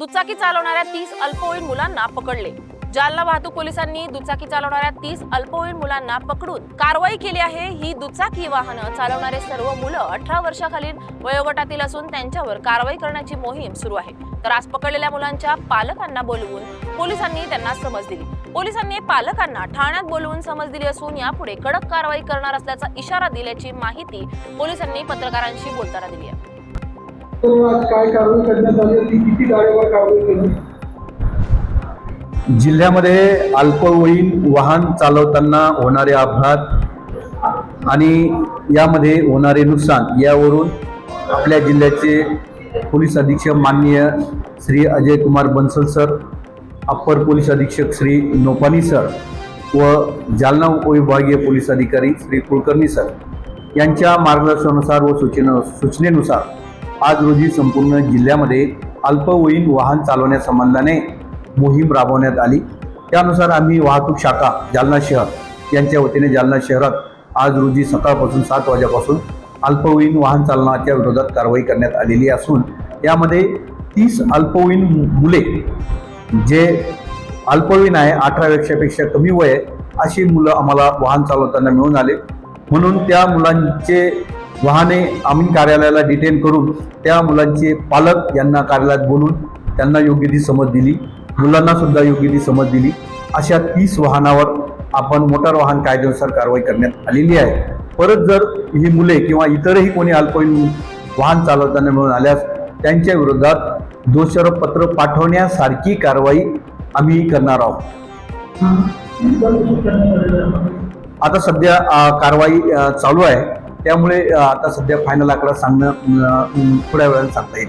दुचाकी चालवणाऱ्या तीस अल्पवयीन मुलांना पकडले. जालना वाहतूक पोलिसांनी दुचाकी चालवणाऱ्या तीस अल्पवयीन मुलांना पकडून कारवाई केली आहे. ही दुचाकी वाहनं चालवणारे सर्व मुलं अठरा वर्षाखालील वयोगटातील असून त्यांच्यावर कारवाई करण्याची मोहीम सुरू आहे. तर आज पकडलेल्या मुलांच्या पालकांना बोलवून पोलिसांनी त्यांना समज दिली. पोलिसांनी पालकांना ठाण्यात बोलवून समज दिली असून यापुढे कडक कारवाई करणार असल्याचा इशारा दिल्याची माहिती पोलिसांनी पत्रकारांशी बोलताना दिली आहे. तर काय कारवाई करण्यात आली होती किती गाड्यावर कारवाई केली? जिल्ह्यामध्ये अल्पवयीन वाहन चालवताना होणारे अपघात आणि यामध्ये होणारे नुकसान यावरून आपल्या जिल्ह्याचे पोलीस अधीक्षक माननीय Shri Ajay Kumar Bansal sir upper police अधीक्षक श्री नोपानी सर व जालना उपविभागीय पोलीस अधिकारी श्री कुलकर्णी सर यांच्या मार्गदर्शनानुसार व सूचने सूचनेनुसार आज रोजी संपूर्ण जिल्ह्यामध्ये अल्पवयीन वाहन चालवण्यासंबंधाने मोहीम राबवण्यात आली. त्यानुसार आम्ही वाहतूक शाखा जालना शहर यांच्या वतीने जालना शहरात आज रोजी सकाळपासून सात वाजेपासून अल्पवयीन वाहन चालनाच्या विरोधात कारवाई करण्यात आलेली असून यामध्ये तीस अल्पवयीन मुले जे अल्पवयीन आहे अठरा वर्षापेक्षा कमी वय आहे अशी मुलं आम्हाला वाहन चालवताना मिळून आले. म्हणून त्या मुलांचे वाहने आम्ही कार्यालयाला डिटेन करून त्या मुलांचे पालक यांना कार्यालयात बोलून त्यांना योग्य ती समज दिली. मुलांना सुद्धा योग्य ती समज दिली. अशा तीस वाहनावर आपण मोटार वाहन कायद्यानुसार कारवाई करण्यात आलेली आहे. परत जर ही मुले किंवा इतरही कोणी अल्पवयीन वाहन चालवताना मिळून आल्यास त्यांच्या विरोधात दोषारोपपत्र पाठवण्यासारखी कारवाई आम्ही करणार आहोत. आता सध्या कारवाई चालू आहे. त्यामुळे आता सध्या फायनल आकडा सांगणं थोड्या वेळाने सांगता येईल.